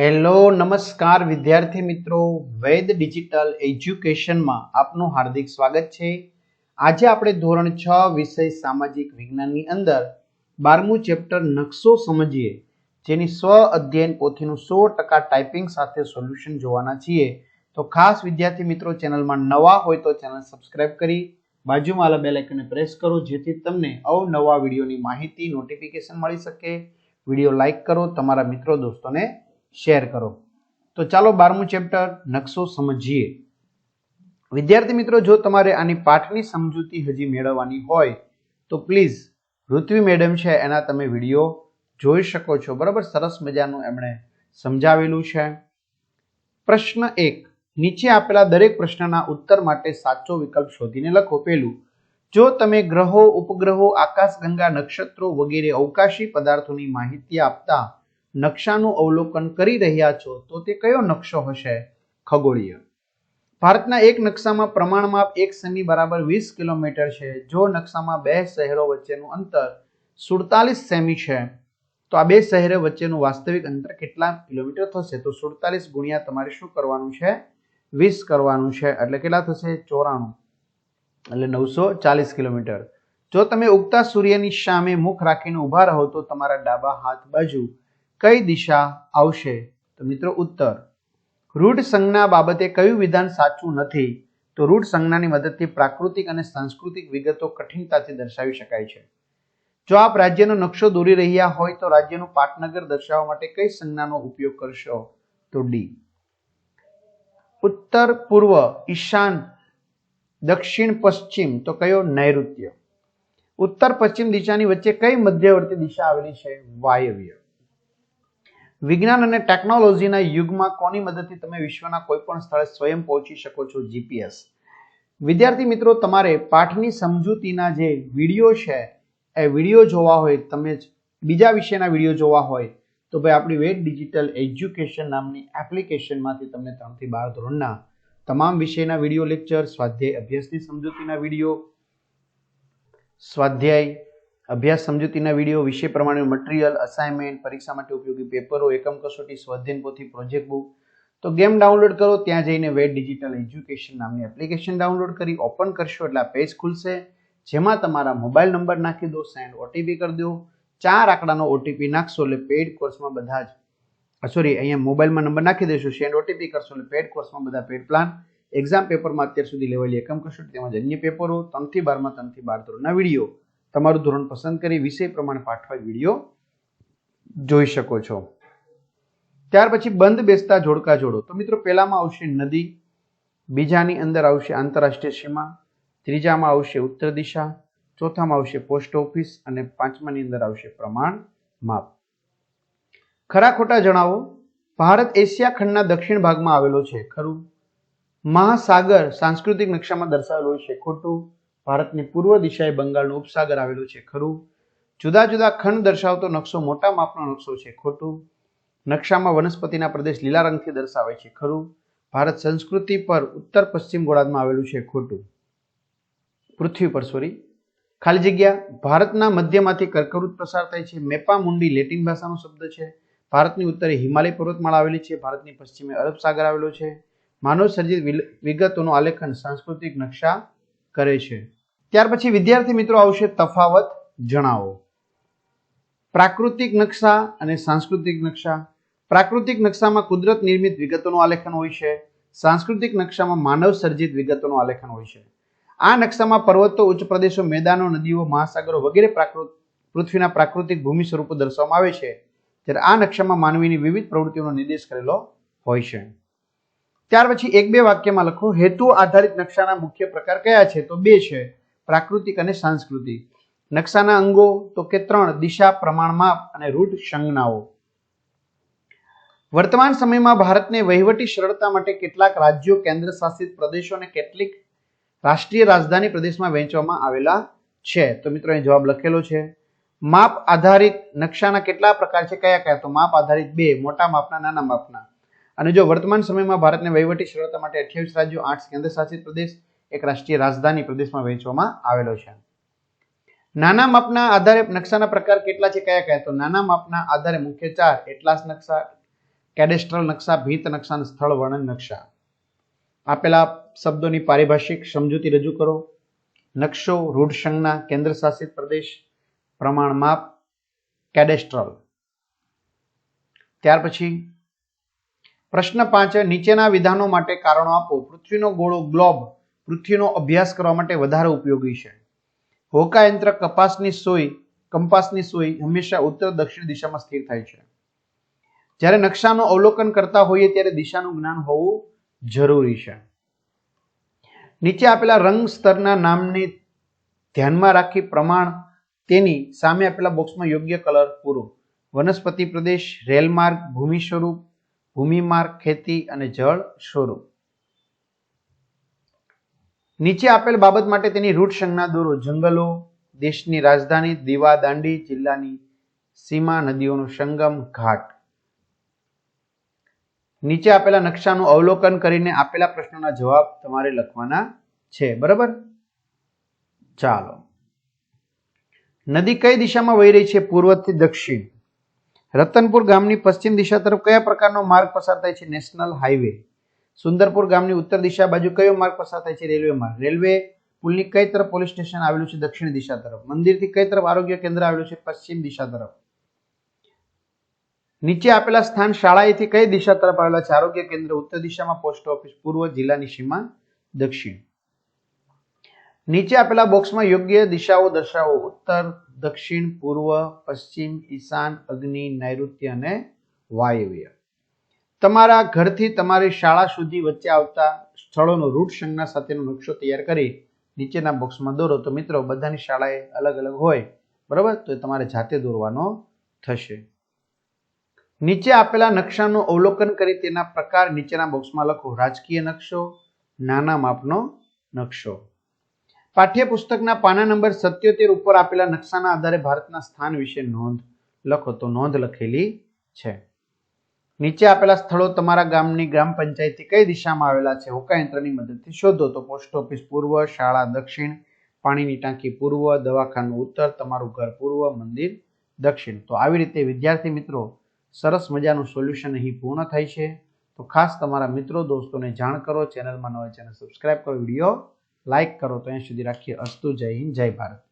Hello, નમસ્કાર વિદ્યાર્થી મિત્રો. વૈદ ડિજિટલ એજ્યુકેશનમાં આપનું હાર્દિક સ્વાગત છે. આજે આપણે ધોરણ છ વિષય સામાજિક વિજ્ઞાનની અંદર બારમું ચેપ્ટર નકશો સમજીએ. જેની સ્વ અધ્યયન પોથીનું સો ટકા ટાઈપિંગ સાથે સોલ્યુશન જોવાના છીએ. તો ખાસ વિદ્યાર્થી મિત્રો, ચેનલમાં નવા હોય તો ચેનલ સબસ્ક્રાઇબ કરી, બાજુમાં આલા બેલ પ્રેસ કરો, જેથી તમને અવનવા વિડીયોની માહિતી, નોટિફિકેશન મળી શકે. વીડિયો લાઇક કરો, તમારા મિત્રો, દોસ્તોને શેર કરો. તો ચાલો બારમું ચેપ્ટર નકશો સમજીએ. વિદ્યાર્થી મિત્રો, જો તમારે આની પાઠની સમજૂતી હજી મેળવવાની હોય, તો પ્લીઝ ઋત્વી મેડમ છે, એના તમે વીડિયો જોઈ શકો છો. બરાબર? સરસ મજાનું એમણે સમજાવેલું છે. પ્રશ્ન એક, નીચે આપેલા દરેક પ્રશ્નના ઉત્તર માટે સાચો વિકલ્પ શોધીને લખો. પેલું જો તમે ગ્રહો, ઉપગ્રહો, આકાશગંગા, નક્ષત્રો વગેરે અવકાશી પદાર્થોની માહિતી આપતા નકશાનું અવલોકન કરી રહ્યા છો, તો તે કયો નકશો હશે? ખગોળીય. ભારતના એક નકશામાં પ્રમાણમાં એક સેમી બરાબર વીસ કિલોમીટર છે. જો નકશામાં બે શહેરો વચ્ચેનું અંતર સુડતાલીસ સેમી છે, તો આ બે શહેરો વચ્ચેનું વાસ્તવિક અંતર કેટલા કિલોમીટર થશે? તો સુડતાલીસ ગુણ્યા તમારે શું કરવાનું છે? વીસ કરવાનું છે. એટલે કેટલા થશે? ચોરાણું. એટલે નવસો ચાલીસ કિલોમીટર. જો તમે ઉગતા સૂર્યની સામે મુખ રાખીને ઊભા રહો, તો તમારા ડાબા હાથ બાજુ કઈ દિશા આવશે? તો મિત્રો ઉત્તર. રૂઢ સંજ્ઞા બાબતે કયું વિધાન સાચું નથી? તો રૂઢ સંજ્ઞાની મદદથી પ્રાકૃતિક અને સાંસ્કૃતિક વિગતો કઠિનતાથી દર્શાવી શકાય છે. જો આપ રાજ્યનો નકશો દોરી રહ્યા હોય તો રાજ્યનું પાટનગર દર્શાવવા માટે કઈ સંજ્ઞાનો ઉપયોગ કરશો? તો ડી. ઉત્તર પૂર્વ ઈશાન, દક્ષિણ પશ્ચિમ, તો કયો નૈઋત્ય. ઉત્તર પશ્ચિમ દિશાની વચ્ચે કઈ મધ્યવર્તી દિશા આવેલી છે? વાયવ્ય. વિજ્ઞાન અને ટેકનોલોજીના યુગમાં કોની મદદથી તમે વિશ્વના કોઈ પણ સ્થળે સ્વયં પહોંચી શકો છો જીપીએસ વિદ્યાર્થી મિત્રો, તમારે પાઠની સમજૂતીના જે વીડિયો છે, એ વીડિયો જોવા હોય, તમે જ બીજા વિષયના વીડિયો જોવા હોય, તો ભાઈ આપણી વેટ ડિજિટલ એજ્યુકેશન નામની એપ્લિકેશનમાંથી તમને ત્રણથી બાર ધોરણના તમામ વિષયના વીડિયો લેક્ચર સ્વાધ્યાય અભ્યાસની સમજૂતીના વીડિયો, સ્વાધ્યાય અભ્યાસ સમજૂતીના વીડિયો વિષય પ્રમાણે મટીરિયલ અસાઇનમેન્ટ પરીક્ષા માટે ઉપયોગી પેપરો એકમ કસોટી સ્વાધ્યન પોથી પ્રોજેક્ટ બુક તો ગેમ ડાઉનલોડ કરો, ત્યાં જઈને વેટ ડિજિટલ એજ્યુકેશન નામની એપ્લિકેશન ડાઉનલોડ કરી ઓપન કરશો એટલે આ પેજ ખુલશે. જેમાં તમારા મોબાઈલ નંબર નાખી દો સેન્ડ ઓટીપી કરી દો. ચાર આંકડાનો ઓટીપી નાખશો એટલે પેડ કોર્સમાં બધા જ સોરી અહીંયા મોબાઈલમાં નંબર નાખી દેશો સેન્ડ ઓટીપી કરશો એટલે પેડ કોર્સમાં બધા પેડ પ્લાન એક્ઝામ પેપરમાં અત્યાર સુધી લેવાયેલી એકમ કસોટી, તેમજ અન્ય પેપરો ત્રણથી બારમાં, ત્રણથી બાર ધોરણના વીડિયો. તમારું ધોરણ પસંદ કરી વિષય પ્રમાણે પાઠવાય વીડિયો જોઈ શકો છો. ત્યાર પછી બંધ બેસતા જોડકા જોડો. તો મિત્રો, પહેલામાં આવશે નદી, બીજાની અંદર આવશે આંતરરાષ્ટ્રીય સીમા, ત્રીજામાં આવશે ઉત્તર દિશા, ચોથામાં આવશે પોસ્ટ ઓફિસ અને પાંચમાની અંદર આવશે પ્રમાણ માપ. ખરા ખોટા જણાવો. ભારત એશિયા ખંડના દક્ષિણ ભાગમાં આવેલો છે, ખરું. મહાસાગર સાંસ્કૃતિક નકશામાં દર્શાવેલો છે, ખોટું. ભારતની પૂર્વ દિશાએ બંગાળનો ઉપસાગર આવેલો છે. ખરું? જુદા જુદા ખંડ દર્શાવતો નકશો મોટા માપનો નકશો છે. ખોટું? નકશામાં વનસ્પતિના પ્રદેશ લીલા રંગથી દર્શાવે છે. ખરું? ભારત સંસ્કૃતિ પર ઉત્તર પશ્ચિમ ગોળાર્ધમાં આવેલું છે. ખોટું? પૃથ્વી પર, સોરી. ખાલી જગ્યા? ભારતના મધ્યમાંથી કર્કવૃત પ્રસાર થાય છે. મેપા મુંડી લેટિન ભાષાનો શબ્દ છે. ભારતની ઉત્તરે હિમાલય પર્વતમાળા આવેલી છે. ભારતની પશ્ચિમે અરબ સાગર આવેલો છે. માનવ સર્જિત વિગતોનું આલેખન સાંસ્કૃતિક નકશા કરે છે. ત્યાર પછી વિદ્યાર્થી મિત્રો આવશે તફાવત જણાવો. પ્રાકૃતિક નકશા અને સાંસ્કૃતિક નકશા. પ્રાકૃતિક નકશામાં કુદરત નિર્મિત વિગતોનું આલેખન હોય છે. સાંસ્કૃતિક નકશામાં માનવ સર્જિત વિગતોનું આલેખન હોય છે. આ નકશામાં પર્વતો, ઉચ્ચ પ્રદેશો, મેદાનો, નદીઓ, મહાસાગરો વગેરે પ્રાકૃત, પૃથ્વીના પ્રાકૃતિક ભૂમિ સ્વરૂપો દર્શાવવામાં આવે છે. ત્યારે આ નકશામાં માનવીની વિવિધ પ્રવૃત્તિઓનો નિર્દેશ કરેલો હોય છે. ત્યાર પછી એક બે વાક્યમાં લખો. હેતુ આધારિત નકશાના મુખ્ય પ્રકાર કયા છે? તો બે છે. પ્રાકૃતિક અને સાંસ્કૃતિક. નકશાના અંગો તો કે ત્રણ, દિશા પ્રમાણ માપ અને રૂઢ સંજ્ઞાઓ. વર્તમાન સમયમાં ભારતને વહીવટી સરળતા માટે કેટલાક રાજ્યો કેન્દ્ર શાસિત પ્રદેશો અને કેટલીક રાષ્ટ્રીય રાજધાની પ્રદેશમાં વહેંચવામાં આવેલા છે. તો મિત્રો, અહીં જવાબ લખેલો છે. માપ આધારિત નકશાના કેટલા પ્રકાર છે? કયા કયા? તો માપ આધારિત બે, મોટા માપના, નાના માપના. અને જો વર્તમાન સમયમાં ભારતને વહીવટી સરળતા માટે અઠ્યાવીસ રાજ્યો, આઠ કેન્દ્ર શાસિત પ્રદેશ એક રાષ્ટ્રીય રાજધાની પ્રદેશમાં વહેંચવામાં આવેલો છે. નાના માપના આધારે નકશાના પ્રકાર કેટલા છે કયા કયા? તો નાના માપના આધારે મુખ્ય ચાર, એટલાસ નકશા, કેડેસ્ટ્રલ નકશા, ભીત નકશા સ્થળ વર્ણન નકશા. આપેલા શબ્દોની પારિભાષિક સમજૂતી રજૂ કરો. નકશો રૂઢ સંજ્ઞા કેન્દ્ર શાસિત પ્રદેશ, પ્રમાણ માપ, કેડેસ્ટ્રલ. ત્યાર પછી, પ્રશ્ન પાંચ, નીચેના વિધાનો માટે કારણો આપો. પૃથ્વીનો ગોળો ગ્લોબ પૃથ્વીનો અભ્યાસ કરવા માટે વધારે ઉપયોગી છે. હોકા યંત્ર કપાસની સોય, કંપાસની સોય હંમેશા ઉત્તર દક્ષિણ દિશામાં સ્થિર થાય છે. જ્યારે નકશાનું અવલોકન કરતા હોઈએ ત્યારે દિશાનું જ્ઞાન હોવું જરૂરી છે. નીચે આપેલા રંગ સ્તરના નામને ધ્યાનમાં રાખી પ્રમાણ તેની સામે આપેલા બોક્સમાં યોગ્ય કલર પૂરો. વનસ્પતિ પ્રદેશ, રેલમાર્ગ, ભૂમિ સ્વરૂપ, ભૂમિમાર્ગ, ખેતી અને જળ સ્વરૂપ. નીચે આપેલ બાબત માટે તેની રૂટ સંજ્ઞા દોરો જંગલો, દેશની રાજધાની, દીવા, દાંડી, જિલ્લાની સીમા, નદીઓનો સંગમ, ઘાટ. નીચે આપેલા નકશાનું અવલોકન કરીને આપેલા પ્રશ્નોના જવાબ તમારે લખવાના છે. બરાબર? ચાલો. નદી કઈ દિશામાં વહી રહી છે? પૂર્વથી દક્ષિણ. રતનપુર ગામની પશ્ચિમ દિશા તરફ કયા પ્રકારનો માર્ગ પસાર થાય છે? National highway. સુંદરપુર ગામની ઉત્તર દિશા બાજુ કયો માર્ગ પસાર થાય છે રેલવે માર્ગ? રેલવે પુલની કઈ તરફ પોલીસ સ્ટેશન આવેલું છે દક્ષિણ દિશા તરફ? મંદિરથી કઈ તરફ આરોગ્ય કેન્દ્ર આવેલું છે પશ્ચિમ દિશા તરફ? નીચે આપેલા સ્થાન શાળાએથી કઈ દિશા તરફ આવેલા છે? આરોગ્ય કેન્દ્ર ઉત્તર દિશામાં, પોસ્ટ ઓફિસ પૂર્વ, જિલ્લાની સીમા દક્ષિણ. નીચે આપેલા બોક્સમાં યોગ્ય દિશાઓ દર્શાવો. ઉત્તર, દક્ષિણ, પૂર્વ, પશ્ચિમ, ઈશાન, અગ્નિ, નૈઋત્ય અને વાયવ્ય. તમારા ઘરથી તમારી શાળા સુધી વચ્ચે આવતા સ્થળોનો રૂટ સંજ્ઞા સાથેનો નકશો તૈયાર કરી નીચેના બોક્સમાં દોરો. તો મિત્રો, બધાની શાળાએ અલગ અલગ હોય, બરાબર? તો એ તમારે જાતે દોરવાનો થશે. નીચે આપેલા નકશાનું અવલોકન કરી તેના પ્રકાર નીચેના બોક્સમાં લખો. રાજકીય નકશો, નાના માપનો નકશો. પાઠ્યપુસ્તકના પાના નંબર સત્યોતેર ઉપર આપેલા નકશાના આધારે ભારતના સ્થાન વિશે નોંધ લખો. તો નોંધ લખેલી છે. નીચે આપેલા સ્થળો તમારા ગામની ગ્રામ પંચાયતથી કઈ દિશામાં આવેલા છે? હોકાયંત્રની મદદથી શોધો તો પોસ્ટ ઓફિસ પૂર્વ, શાળા દક્ષિણ, પાણીની ટાંકી પૂર્વ, દવાખાનું ઉત્તર, તમારું ઘર પૂર્વ, મંદિર દક્ષિણ. તો આવી રીતે વિદ્યાર્થી મિત્રો, સરસ મજાનું સોલ્યુશન અહીં પૂર્ણ થાય છે. તો ખાસ તમારા મિત્રો, દોસ્તોને જાણ કરો, ચેનલમાં નવા ચેનલ સબસ્ક્રાઇબ કરો, વીડિયો લાઇક કરો. તો અહીં સુધી રાખીએ અસ્તુ જય હિન્દ, જય ભારત.